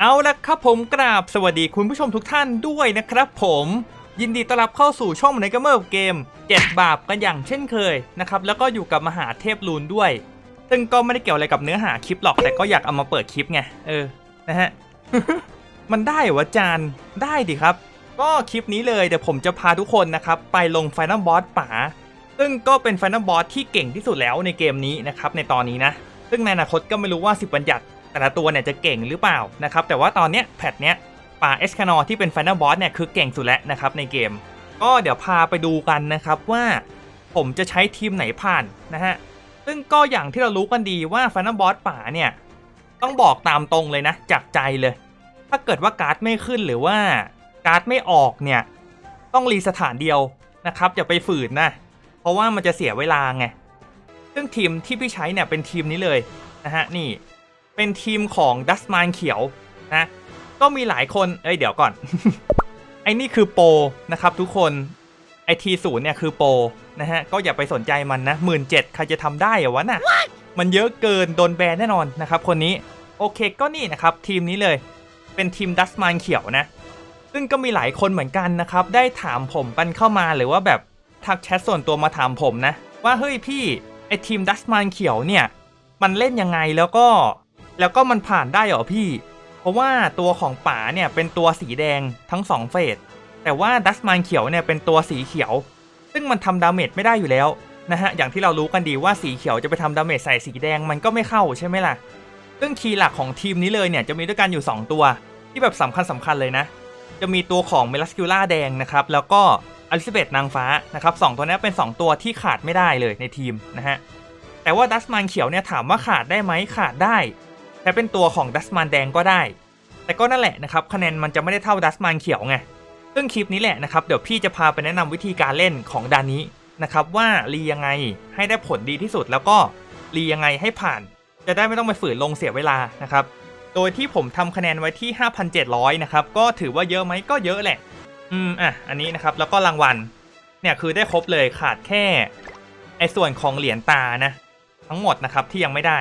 เอาละครับผมกราบสวัสดีคุณผู้ชมทุกท่านด้วยนะครับผมยินดีต้อนรับเข้าสู่ช่องในกเมอร์เกม7บาปกันอย่างเช่นเคยนะครับแล้วก็อยู่กับมหาเทพลูนด้วย ซึ่งก็ไม่ได้เกี่ยวอะไรกับเนื้อหาคลิปหรอกแต่ก็อยากเอามาเปิดคลิปไงเออนะฮะ มันได้เหรอวะจานได้ดิครับ ก็คลิปนี้เลยเดี๋ยวผมจะพาทุกคนนะครับไปลงไฟน a ลบอสป๋าซึ่งก็เป็นไฟน a ลบอสที่เก่งที่สุดแล้วในเกมนี้นะครับในตอนนี้นะซึ่งในอนาคตก็ไม่รู้ว่า10บัญญัติ แต่ละตัวเนี่ยจะเก่งหรือเปล่านะครับแต่ว่าตอนเนี้ยแพทเนี้ยป่าเอสคานอที่เป็นไฟน a ลบอสเนี่ยคือเก่งสุดแล้วนะครับในเกม ก็เดี๋ยวพาไปดูกันนะครับว่าผมจะใช้ทีมไหนผ่านนะฮะซึ่งก็อย่างที่เรารู้กันดีว่าไฟน a ลบอสป่าเนี่ยต้องบอกตามตรงเลยนะจากใจเลย ถ้าเกิดว่าการ์ดไม่ขึ้นหรือว่าการ์ดไม่ออกเนี่ยต้องรีสถานเดียวนะครับอย่าไปฝืนนะเพราะว่ามันจะเสียเวลาไงซึ่งทีมที่พี่ใช้เนี่ยเป็นทีมนี้เลยนะฮะนี่ เป็นทีมของดัสมานเขียวนะ ก็มีหลายคน เอ้ยเดี๋ยวก่อน ไอ้นี่คือโปรนะครับทุกคน ไอทีศูนย์เนี่ยคือโปรนะฮะ ก็อย่าไปสนใจมันนะหมื่นเจ็ดใครจะทำได้เหรอวะน่ะ มันเยอะเกินโดนแบนแน่นอนนะครับคนนี้ โอเคก็นี่นะครับทีมนี้เลย เป็นทีมดัสมานเขียวนะ ซึ่งก็มีหลายคนเหมือนกันนะครับ ได้ถามผมปันเข้ามาหรือว่าแบบทักแชทส่วนตัวมาถามผมนะ ว่าเฮ้ยพี่ไอทีมดัสมานเขียวเนี่ย มันเล่นยังไงแล้วก็ แล้วก็มันผ่านได้เหรอพี่ เพราะว่าตัวของป๋าเนี่ยเป็นตัวสีแดงทั้งสองเฟส แต่ว่าดัสมานเขียวเนี่ยเป็นตัวสีเขียว ซึ่งมันทำดาเมจไม่ได้อยู่แล้วนะฮะ อย่างที่เรารู้กันดีว่าสีเขียวจะไปทำดาเมจใส่สีแดงมันก็ไม่เข้าใช่ไหมล่ะ ซึ่งคีย์หลักของทีมนี้เลยเนี่ยจะมีด้วยกันอยู่ 2 ตัว ที่แบบสำคัญสำคัญเลยนะ จะมีตัวของเมลัสคิล่าแดงนะครับ แล้วก็อลิซาเบธนางฟ้านะครับสองตัวนี้เป็น 2 ตัวที่ขาดไม่ได้เลยในทีมนะฮะ แต่ว่าดัสมันเขียวเนี่ยถามว่าขาดได้ไหมขาดได้ ช้เป็นตัวของดัสมันแดงก็ได้ แต่ก็นั่นแหละนะครับคะแนนมันจะไม่ได้เท่าดัสมันเขียวไงซึ่งคลิปนี้แหละนะครับเดี๋ยวพี่จะพาไปแนะนำวิธีการเล่นของดานนี้นะครับว่ารียังไงให้ได้ผลดีที่สุดแล้วก็รียังไงให้ผ่าน จะได้ไม่ต้องไปฝืนลงเสียเวลานะครับโดยที่ผมทำคะแนนไว้ที่ 5,700 นะครับก็ถือว่าเยอะไหมก็เยอะแหละ อืมอะอันนี้นะครับแล้วก็รางวัลเนี่ยคือได้ครบเลยขาดแค่ไอ้ส่วนของเหรียญตานะ ทั้งหมดนะครับที่ยังไม่ได้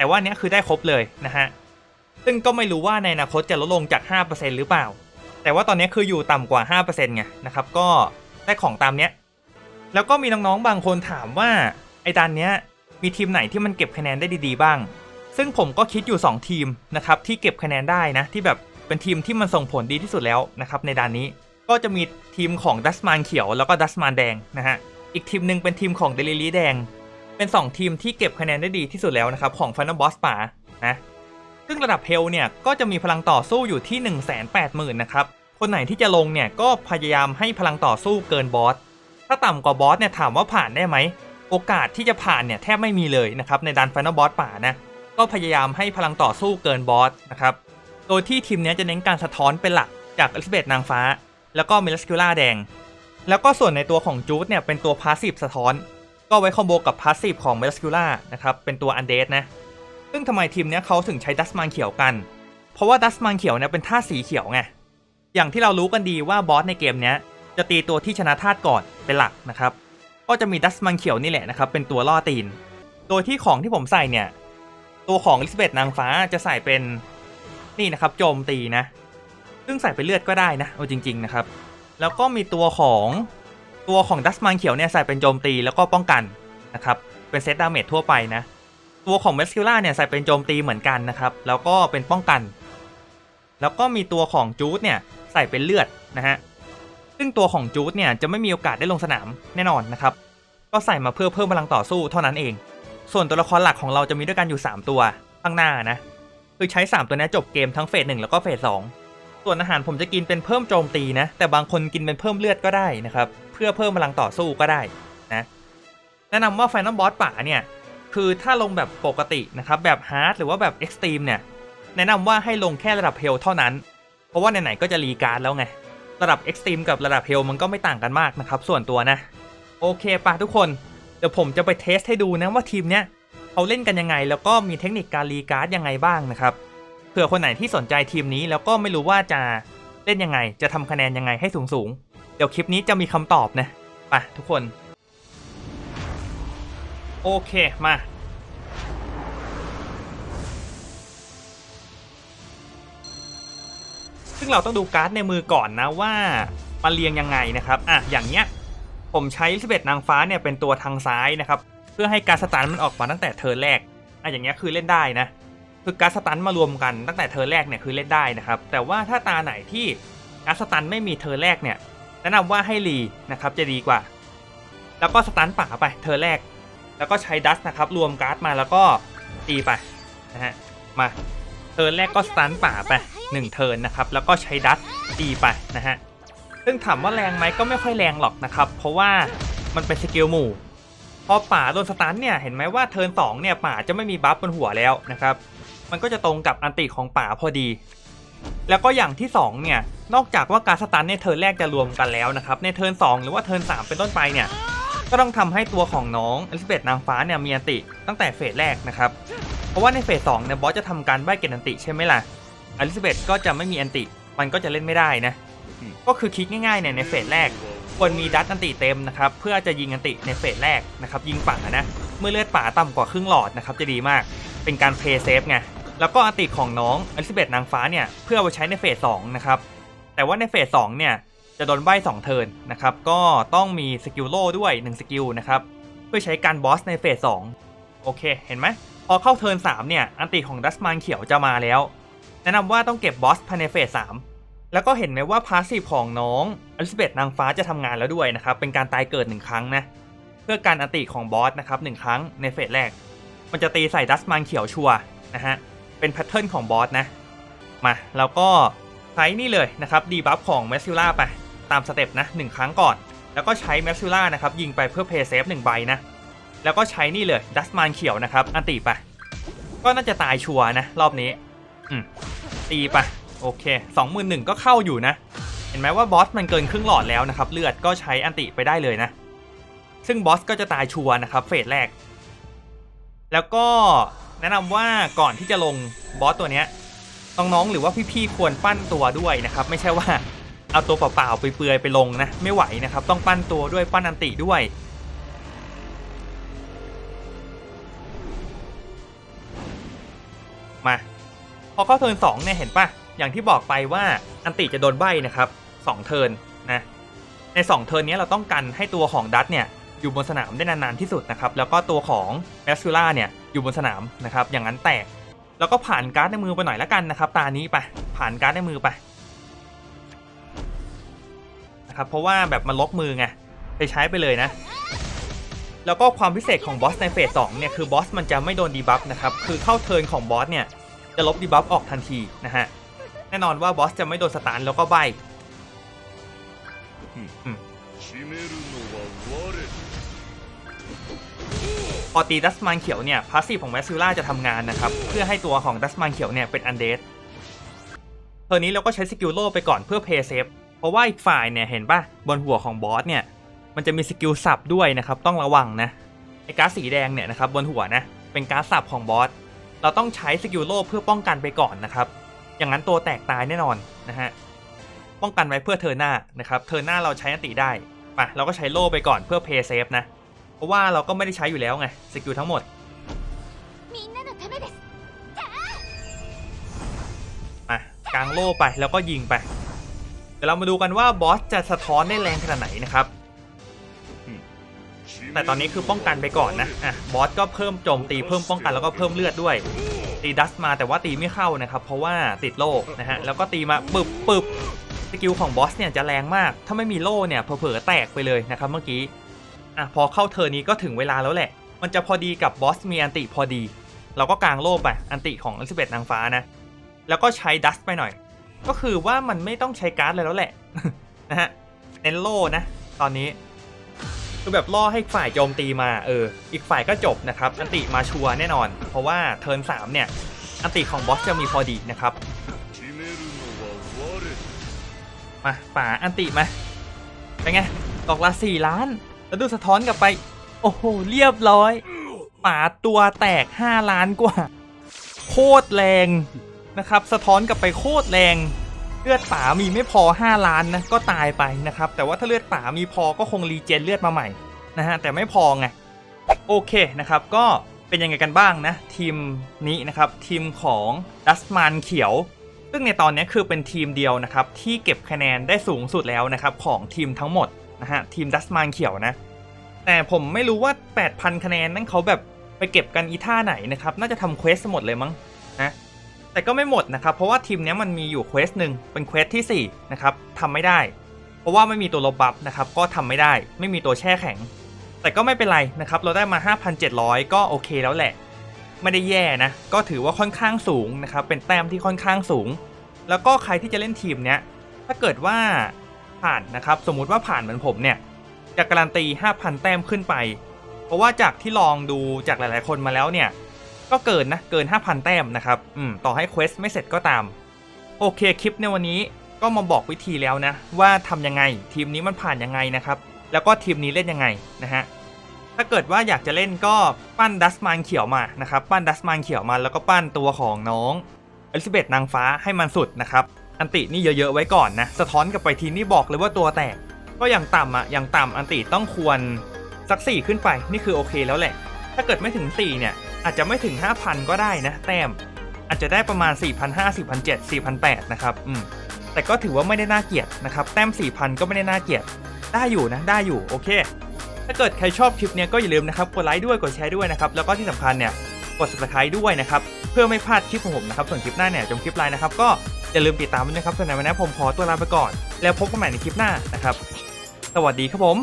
แต่ว่าเนี้ยคือได้ครบเลยนะฮะ ซึ่งก็ไม่รู้ว่าในอนาคตจะลดลงจาก 5%หรือเปล่า แต่ว่าตอนนี้คืออยู่ต่ำกว่า 5%ไงนะครับ ก็ได้ของตามเนี้ย แล้วก็มีน้องๆบางคนถามว่าไอ้ดันเนี้ยมีทีมไหนที่มันเก็บคะแนนได้ดีๆบ้าง ซึ่งผมก็คิดอยู่ 2 ทีมนะครับที่เก็บคะแนนได้นะที่แบบเป็นทีมที่มันส่งผลดีที่สุดแล้วนะครับในด่านนี้ก็จะมีทีมของดัสมานเขียวแล้วก็ดัสมานแดงนะฮะอีกทีมหนึ่งเป็นทีมของเดลิลีแดง เป็น 2 ทีมที่เก็บคะแนนได้ดีที่สุดแล้วนะครับ ของฟันนบอสป่านะซึ่งระดับเฮลเนี่ยก็จะมีพลังต่อสู้อยู่ที่ 1 8 0 0 0 0นะครับคนไหนที่จะลงเนี่ยก็พยายามให้พลังต่อสู้เกินบอสถ้าต่ำกว่าบอสเนี่ยถามว่าผ่านได้ไหมโอกาสที่จะผ่านเนี่ยแทบไม่มีเลยนะครับในดันฟันนบอสป่านะก็พยายามให้พลังต่อสู้เกินบอสนะครับโดยที่ทีมนี้จะเน้นการสะท้อนเป็นหลักจากอลิซาเบธนางฟ้า แล้วก็เมลัสคิล่าแดง แล้วก็ส่วนในตัวของจูดเนี่ยเป็นตัวพาสซีฟสะท้อน ก็ไว้คอมโบกับพาสซีฟของเมลัสคิล่านะครับ เป็นตัวอันเดสนะ ซึ่งทำไมทีมเนี้ยเขาถึงใช้ดัสมันเขียวกัน เพราะว่าดัสมันเขียวเนี่ยเป็นธาตุสีเขียวไง อย่างที่เรารู้กันดีว่าบอสในเกมเนี้ยจะตีตัวที่ชนะธาตุก่อนเป็นหลักนะครับ ก็จะมีดัสมันเขียวนี่แหละนะครับ เป็นตัวล่อตีน โดยที่ของที่ผมใส่เนี่ย ตัวของลิซเบตนางฟ้าจะใส่เป็นนี่นะครับโจมตีนะ ซึ่งใส่เป็นเลือดก็ได้นะเอาจริง ๆนะครับ แล้วก็มีตัวของ ตัวของดัสมันเขียวเนี่ยใส่เป็นโจมตีแล้วก็ป้องกันนะครับ เป็นเซตดาเมจทั่วไปนะ ตัวของเมสคิล่าเนี่ยใส่เป็นโจมตีเหมือนกันนะครับ แล้วก็เป็นป้องกัน แล้วก็มีตัวของจูดเนี่ยใส่เป็นเลือดนะฮะ ซึ่งตัวของจูดเนี่ยจะไม่มีโอกาสได้ลงสนามแน่นอนนะครับ ก็ใส่มาเพื่อเพิ่มพลังต่อสู้เท่านั้นเอง ส่วนตัวละครหลักของเราจะมีด้วยกันอยู่ 3 ตัวข้างหน้านะ คือใช้ 3 ตัวนี้จบเกมทั้งเฟสหนึ่งแล้วก็เฟสสอง ส่วนอาหารผมจะกินเป็นเพิ่มโจมตีนะ แต่บางคนกินเป็นเพิ่มเลือดก็ได้นะครับ เพื่อเพิ่มพลังต่อสู้ก็ได้นะแนะนำว่าไฟนอลบอสป่าเนี่ยคือถ้าลงแบบปกตินะครับแบบฮาร์ดหรือว่าแบบเอ็กซ์ตรีมเนี่ยแนะนำว่าให้ลงแค่ระดับเฮลเท่านั้น เพราะว่าไหนๆก็จะรีการ์ดแล้วไง ระดับเอ็กซ์ตรีมกับระดับเฮลมันก็ไม่ต่างกันมากนะครับส่วนตัวนะ โอเคป่ะทุกคน เดี๋ยวผมจะไปเทสให้ดูนะว่าทีมเนี้ยเขาเล่นกันยังไง แล้วก็มีเทคนิคการรีการ์ดยังไงบ้างนะครับ เผื่อคนไหนที่สนใจทีมนี้แล้วก็ไม่รู้ว่าจะเล่นยังไง จะทำคะแนนยังไงให้สูงสูงๆเดี๋ยวคลิปนี้จะมีคำตอบนะไปทุกคน โอเคมาซึ่งเราต้องดูการ์ดในมือก่อนนะว่ามันเรียงยังไงนะครับ อะ อย่างเนี้ย ผมใช้ลิเบตนางฟ้าเนี่ยเป็นตัวทางซ้ายนะครับ เพื่อให้การสตันมันออกมาตั้งแต่เทิร์นแรก อะ อย่างเงี้ยคือเล่นได้นะ คือการสตันมารวมกันตั้งแต่เทิร์แรกเนี่ยคือเล่นได้นะครับ แต่ว่าถ้าตาไหนที่การสตันไม่มีเทิร์แรกเนี่ยแนะนำว่าให้รีนะครับจะดีกว่า แล้วก็สตันป่าไปเทิร์แรก แล้วก็ใช้ดัสนะครับรวมการ์ดมาแล้วก็ตีไปนะฮะมาเทิร์นแรกก็สตันป่าไป1เทิร์นนะครับแล้วก็ใช้ดัสตีไปนะฮะซึ่งถามว่าแรงไหมก็ไม่ค่อยแรงหรอกนะครับ เพราะว่ามันเป็นสกิลหมู่ พอป่าโดนสตันเนี่ยเห็นไหมว่าเทิร์นสองเนี่ยป่าจะไม่มีบัฟบนหัวแล้วนะครับ มันก็จะตรงกับอันติของป่าพอดี แล้วก็อย่างที่ 2 เนี่ย นอกจากว่าการสตันในเทิร์นแรกจะรวมกันแล้วนะครับ ในเทิร์น2หรือว่าเทิร์น3เป็นต้นไปเนี่ย ก็ต้องทำให้ตัวของน้องอลิซาเบธนางฟ้าเนี่ยมีอันติตั้งแต่เฟสแรกนะครับ เพราะว่าในเฟส2เนี่ยบอสจะทำการใบเกตอันติใช่ไหมล่ะ อลิซาเบธก็จะไม่มีอันติ มันก็จะเล่นไม่ได้นะ ก็คือคิดง่ายๆเนี่ยในเฟสแรกควรมีดัตอันติเต็มนะครับเพื่อจะยิงอันติในเฟสแรกนะครับยิงป่านะ เมื่อเลือดป่าต่ำกว่าครึ่งหลอดนะครับจะดีมาก เป็นการเพย์เซฟไง แล้วก็อันติของน้องอลิซาเบธนางฟ้าเนี่ยเพื่อเอาไปใช้ในเฟส2นะครับแต่ว่าในเฟส2เนี่ยจะโดนใบ2เทิร์นนะครับก็ต้องมีสกิลโล่ด้วย1สกิลนะครับเพื่อใช้การบอสในเฟส2โอเคเห็นไหมพอเข้าเทิร์น3เนี่ยอันติของดัสมานเขียวจะมาแล้ว แนะนำว่าต้องเก็บบอสภายในเฟส3แล้วก็เห็นไหมว่าพาสซีฟของน้องอลิซาเบธนางฟ้าจะทำงานแล้วด้วยนะครับเป็นการตายเกิด1ครั้งนะเพื่อการอันติของบอสนะครับหนึ่งครั้งในเฟสแรก มันจะตีใส่ดัสมานเขียวชัวนะฮะ เป็นแพทเทิร์นของบอสนะ มาแล้วก็ใช้นี่เลยนะครับดีบัฟของแมสซิล่าไปตามสเต็ปนะหนึ่งครั้งก่อน แล้วก็ใช้แมสซิล่านะครับยิงไปเพื่อเพย์เซฟหนึ่งใบนะ แล้วก็ใช้นี่เลยดัสมานเขียวนะครับอันตีไปก็น่าจะตายชัวร์นะ รอบนี้อืมตีไปโอเคสองหมื่นหนึ่งก็เข้าอยู่นะ เห็นไหมว่าบอสมันเกินครึ่งหลอดแล้วนะครับ เลือดก็ใช้อันติไปได้เลยนะ ซึ่งบอสก็จะตายชัวร์นะครับเฟสแรก แล้วก็ แนะนำว่าก่อนที่จะลงบอสตัวเนี้ยน้องๆหรือว่าพี่ๆควรปั้นตัวด้วยนะครับ ไม่ใช่ว่าเอาตัวเปล่าๆไปเปลือยไปลงนะ ไม่ไหวนะครับ ต้องปั้นตัวด้วยปั้นอันติด้วย มาพอเข้าเทิร์นสองเนี่ยเห็นปะอย่างที่บอกไปว่าอันติจะโดนใบนะครับสองเทิร์นนะในสองเทิร์นนี้เราต้องกันให้ตัวของดัตเนี่ยอยู่บนสนามได้นานๆที่สุดนะครับ แล้วก็ตัวของแมสซูล่าเนี่ย อยู่บนสนามนะครับ อย่างนั้นแตก แล้วก็ผ่านการ์ดในมือไปหน่อยล้วกันนะครับ ตานี้ไป ผ่านการ์ดในมือไปนะครับ เพราะว่าแบบมันลกมือไง ไปใช้ไปเลยนะ แล้วก็ความพิเศษของบอสในเฟส2เนี่ย คือบอสมันจะไม่โดนดีบัฟนะครับ คือเข้าเทิร์นของบอสเนี่ย จะลบดีบัฟออกทันทีนะฮะ แน่นอนว่าบอสจะไม่โดนสตาร์ทแล้วก็ใบ พอตีดัสมานเขียวเนี่ยพาสซีฟของแมสซิล่าจะทำงานนะครับ เพื่อให้ตัวของดัสมานเขียวเนี่ยเป็นอันเดสเทอร์นี้เราก็ใช้สกิลโล่ไปก่อนเพื่อเพย์เซฟเพราะว่าอีกฝ่ายเนี่ยเห็นปะบนหัวของบอสเนี่ยมันจะมีสกิลสับด้วยนะครับต้องระวังนะไอ้การ์ดสีแดงเนี่ยนะครับบนหัวนะเป็นการ์ดสับของบอสเราต้องใช้สกิลโล่เพื่อป้องกันไปก่อนนะครับ อย่างนั้นตัวแตกตายแน่นอนนะฮะป้องกันไว้เพื่อเทอร์หน้านะครับเทอร์หน้าเราใช้นติได้ไปเราก็ใช้โล่ไปก่อนเพื่อเพย์เซฟนะ เพราะว่าเราก็ไม่ได้ใช้อยู่แล้วไงสกิลทั้งหมดมากลางโล่ไปแล้วก็ยิงไปเดี๋ยวเรามาดูกันว่าบอสจะสะท้อนได้แรงขนาดไหนนะครับ แต่ตอนนี้คือป้องกันไปก่อนนะอะบอสก็เพิ่มโจมตีเพิ่มป้องกันแล้วก็เพิ่มเลือดด้วยตีดัสมาแต่ว่าตีไม่เข้านะครับ เพราะว่าติดโล่นะฮะแล้วก็ตีมาปึบปึบสกิลของบอสเนี่ยจะแรงมาก ถ้าไม่มีโล่เนี่ยเผลอแตกไปเลยนะครับเมื่อกี้ อะพอเข้าเทอร์นี้ก็ถึงเวลาแล้วแหละ มันจะพอดีกับบอสมีอันติพอดี เราก็กางโล่ไปอันติของอลิซาเบธนางฟ้านะ แล้วก็ใช้ดัสไปหน่อย ก็คือว่ามันไม่ต้องใช้การ์ดเลยแล้วแหละนะฮะเน้นโล่นะ ตอนนี้คือแบบล่อให้ฝ่ายโจมตีมาเออ อีกฝ่ายก็จบนะครับ อันติมาชัวแน่นอน เพราะว่าเทิร์นสามเนี่ย อันติของบอสจะมีพอดีนะครับ มาป่าอันติมาเป็นไงตกละสี่ล้าน แล้วดูสะท้อนกลับไป โอ้โห เรียบร้อยป่าตัวแตก 5 ล้านกว่า โคตรแรงนะครับ สะท้อนกลับไปโคตรแรง เลือดป่ามีไม่พอ 5 ล้านนะ ก็ตายไปนะครับ แต่ว่าถ้าเลือดป่ามีพอก็คงรีเจนเลือดมาใหม่นะฮะ แต่ไม่พอไง โอเคนะครับ ก็เป็นยังไงกันบ้างนะ ทีมนี้นะครับ ทีมของดัสมานเขียวซึ่งในตอนนี้คือเป็นทีมเดียวนะครับที่เก็บคะแนนได้สูงสุดแล้วนะครับของทีมทั้งหมด นะฮะ ทีมดัสมานเขียวนะ แต่ผมไม่รู้ว่า 8,000 คะแนนนั่นเขาแบบไปเก็บกันอีท่าไหนนะครับ น่าจะทำเควสหมดเลยมั้งนะแต่ก็ไม่หมดนะครับ เพราะว่าทีมนี้มันมีอยู่เควสหนึ่งเป็นเควสที่ 4 นะครับทำไม่ได้ เพราะว่าไม่มีตัวลบบัฟนะครับ ก็ทำไม่ได้ ไม่มีตัวแช่แข็ง แต่ก็ไม่เป็นไรนะครับ เราได้มา 5,700 ก็โอเคแล้วแหละ ไม่ได้แย่นะ ก็ถือว่าค่อนข้างสูงนะครับ เป็นแต้มที่ค่อนข้างสูง แล้วก็ใครที่จะเล่นทีมเนี้ย ถ้าเกิดว่า ผ่านนะครับ สมมุติว่าผ่านเหมือนผมเนี่ยจะการันตี 5,000 แต้มขึ้นไป เพราะว่าจากที่ลองดูจากหลาย ๆ คนมาแล้วเนี่ย ก็เกินนะเกิน 5,000 แต้มนะครับอืมต่อให้เควสไม่เสร็จก็ตาม โอเคคลิปในวันนี้ก็มาบอกวิธีแล้วนะ ว่าทำยังไง ทีมนี้มันผ่านยังไงนะครับ แล้วก็ทีมนี้เล่นยังไงนะฮะถ้าเกิดว่าอยากจะเล่นก็ปั้นดัสมานเขียวมานะครับ ปั้นดัสมานเขียวมาแล้วก็ปั้นตัวของน้องอลิซาเบธนางฟ้าให้มันสุดนะครับ อันตินี่เยอะๆไว้ก่อนนะ สะท้อนกลับไปทีนี่บอกเลยว่าตัวแตก ก็อย่างต่ำอะอย่างต่ำอันติต้องควรสัก 4 ขึ้นไปนี่คือโอเคแล้วแหละ ถ้าเกิดไม่ถึง 4 เนี่ย อาจจะไม่ถึง 5,000 ก็ได้นะแต้มอาจจะได้ประมาณ 4,500 4,700 4,800นะครับอืมแต่ก็ถือว่าไม่ได้น่าเกลียดนะครับแต้ม 4,000 ก็ไม่ได้น่าเกลียดได้อยู่นะได้อยู่โอเค ถ้าเกิดใครชอบคลิปเนี้ยก็อย่าลืมนะครับกดไลค์ด้วยกดแชร์ด้วยนะครับแล้วก็ที่สำคัญเนี่ยกด subscribe ด้วยนะครับเพื่อไม่พลาดคลิปของผมนะครับส่วนคลิปหน้าเนี่ยจงคลิปไลน์นะครับก็ อย่าลืมติดตามด้วยนะครับส่วนในวันนี้ผมขอตัวลาไปก่อน แล้วพบกันใหม่ในคลิปหน้านะครับ สวัสดีครับผม